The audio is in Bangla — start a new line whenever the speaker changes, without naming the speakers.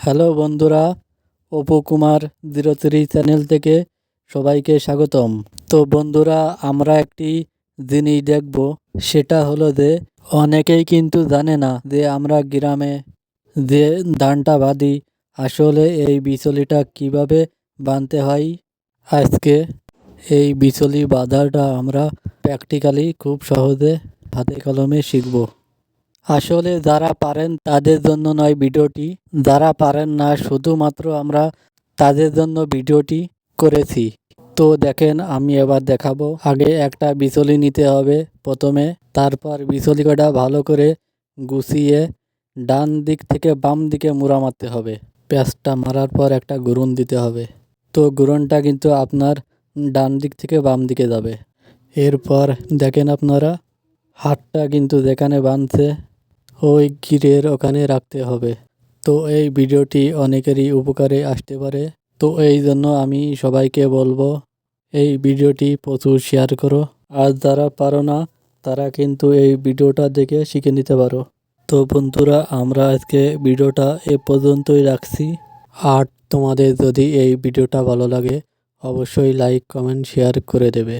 হ্যালো বন্ধুরা, Apu Kumar zero three channel থেকে সবাইকে স্বাগতম। তো বন্ধুরা, আমরা একটি জিনিস দেখব, সেটা হলো যে অনেকেই কিন্তু জানে না যে আমরা গ্রামে যে ধানটা বাঁধি, আসলে এই বিচলিটা কীভাবে বাঁধতে হয়। আজকে এই বিচলি বাঁধাটা আমরা প্র্যাকটিক্যালি খুব সহজে হাতে কলমে শিখব। আসলে যারা পারেন তাদের জন্য নয় ভিডিওটি। যারা পারেন না, শুধুমাত্র আমরা তাদের জন্য ভিডিওটি করেছি। তো দেখেন, আমি এবার দেখাবো। আগে একটা বিচলি নিতে হবে প্রথমে। তারপর বিচলি কটা ভালো করে গুছিয়ে ডান দিক থেকে বাম দিকে মুড়া মারতে হবে। প্যাঁচটা মারার পর একটা গুরুন দিতে হবে। তো গুরনটা কিন্তু আপনার ডান দিক থেকে বাম দিকে যাবে। এরপর দেখেন আপনারা, হাতটা কিন্তু যেখানে বাঁধছে ওই গিরের ওখানে রাখতে হবে। তো এই ভিডিওটি অনেকেরই উপকারে আসতে পারে। তো এই জন্য আমি সবাইকে বলব, এই ভিডিওটি প্রচুর শেয়ার করো। আর যারা পারো না, তারা কিন্তু এই ভিডিওটা দেখে শিখে নিতে পারো। তো বন্ধুরা, আমরা আজকে ভিডিওটা এ পর্যন্তই রাখছি। আর তোমাদের যদি এই ভিডিওটা ভালো লাগে, অবশ্যই লাইক, কমেন্ট, শেয়ার করে দেবে।